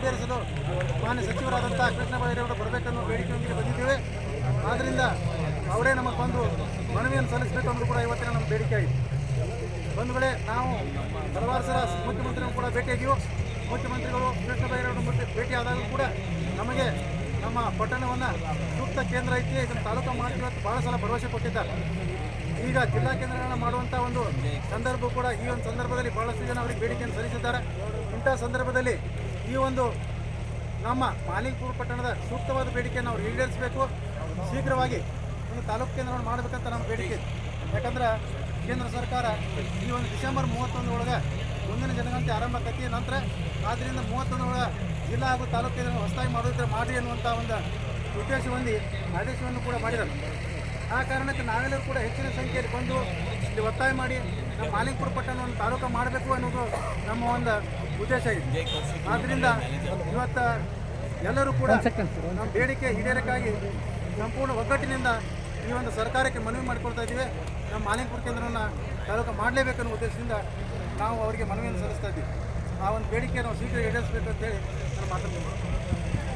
ಈಡೇರಿಸಲು ಮಾನ್ಯ ಸಚಿವರಾದಂಥ ಕೃಷ್ಣ ಬೈರೇಗೌಡ ಬರಬೇಕನ್ನೋ ಬೇಡಿಕೆಯೊಂದಿಗೆ ಬಂದಿದ್ದೇವೆ. ಆದ್ದರಿಂದ ಅವರೇ ನಮಗೆ ಬಂದು ಮನವಿಯನ್ನು ಸಲ್ಲಿಸಬೇಕು ಅಂದರೂ ಕೂಡ ಇವತ್ತಿನ ನಮ್ಮ ಬೇಡಿಕೆ ಒಂದು ಬಂಧುಗಳೇ, ನಾವು ಹಲವಾರು ಸಲ ಮುಖ್ಯಮಂತ್ರಿಗಳು ಕೂಡ ಭೇಟಿಯಾಗಿಯೋ ಮುಖ್ಯಮಂತ್ರಿಗಳು ಕೃಷ್ಣ ಬೈರೇಗೌಡ ಭೇಟಿ ಭೇಟಿಯಾದಾಗಲೂ ಕೂಡ ನಮಗೆ ನಮ್ಮ ಪಟ್ಟಣವನ್ನು ಸೂಕ್ತ ಕೇಂದ್ರ ಐತಿ, ಇದನ್ನು ತಾಲೂಕು ಮಾಡ್ತೀವಿ ಅಂತ ಭಾಳ ಸಲ ಭರವಸೆ ಕೊಟ್ಟಿದ್ದಾರೆ. ಈಗ ಜಿಲ್ಲಾ ಕೇಂದ್ರಗಳನ್ನು ಮಾಡುವಂಥ ಒಂದು ಸಂದರ್ಭ ಕೂಡ ಈ ಒಂದು ಸಂದರ್ಭದಲ್ಲಿ ಭಾಳಷ್ಟು ಜನ ಅವರಿಗೆ ಬೇಡಿಕೆಯನ್ನು ಸಲ್ಲಿಸಿದ್ದಾರೆ. ಇಂಥ ಸಂದರ್ಭದಲ್ಲಿ ಈ ಒಂದು ನಮ್ಮ ಮಾಲಿಕ್ಪುರ ಪಟ್ಟಣದ ಸೂಕ್ತವಾದ ಬೇಡಿಕೆಯನ್ನು ಅವ್ರು ಈಡೇರಿಸಬೇಕು. ಶೀಘ್ರವಾಗಿ ಒಂದು ತಾಲೂಕು ಕೇಂದ್ರವನ್ನು ಮಾಡಬೇಕಂತ ನಮ್ಮ ಬೇಡಿಕೆ. ಯಾಕಂದ್ರೆ ಕೇಂದ್ರ ಸರ್ಕಾರ ಈ ಒಂದು ಡಿಸೆಂಬರ್ ಮೂವತ್ತೊಂದು ಒಳಗೆ ಮುಂದಿನ ಜನಗಣತಿ ಆರಂಭ ಆಕತಿ ನಂತರ ಆದ್ದರಿಂದ ಮೂವತ್ತೊಂದು ಒಳಗೆ ಜಿಲ್ಲಾ ಹಾಗೂ ತಾಲೂಕು ಕೇಂದ್ರ ಹೊಸದಾಗಿ ಮಾಡೋದ್ರ ಮಾಡಿ ಅನ್ನುವಂಥ ಒಂದು ಉದ್ದೇಶ ಹೊಂದಿ ಆದೇಶವನ್ನು ಕೂಡ ಮಾಡಿದರು ಆ ಕಾರಣಕ್ಕೆ ನಾವೆಲ್ಲರೂ ಕೂಡ ಹೆಚ್ಚಿನ ಸಂಖ್ಯೆಯಲ್ಲಿ ಬಂದು ಇಲ್ಲಿ ಒತ್ತಾಯ ಮಾಡಿ ನಮ್ಮ ಮಾಲಿಂಗಪುರ ಪಟ್ಟಣವನ್ನು ತಾಲೂಕು ಮಾಡಬೇಕು ಅನ್ನೋದು ನಮ್ಮ ಒಂದು ಉದ್ದೇಶ ಇದೆ. ಆದ್ದರಿಂದ ಇವತ್ತು ಎಲ್ಲರೂ ಕೂಡ ನಮ್ಮ ಬೇಡಿಕೆ ಈಡೇರಕ್ಕಾಗಿ ಸಂಪೂರ್ಣ ಒಗ್ಗಟ್ಟಿನಿಂದ ಈ ಒಂದು ಸರ್ಕಾರಕ್ಕೆ ಮನವಿ ಮಾಡಿಕೊಳ್ತಾ ಇದ್ದೀವಿ. ನಮ್ಮ ಮಾಲಿಂಗಪುರ ಕೇಂದ್ರವನ್ನು ತಾಲೂಕು ಮಾಡಲೇಬೇಕನ್ನೋ ಉದ್ದೇಶದಿಂದ ನಾವು ಅವರಿಗೆ ಮನವಿಯನ್ನು ಸಲ್ಲಿಸ್ತಾ ಇದ್ದೀವಿ. ಆ ಒಂದು ಬೇಡಿಕೆ ನಾವು ಶೀಘ್ರ ಈಡೇರಿಸಬೇಕು ಅಂತೇಳಿ ನಾನು ಮಾತಾಡ್ತೀನಿ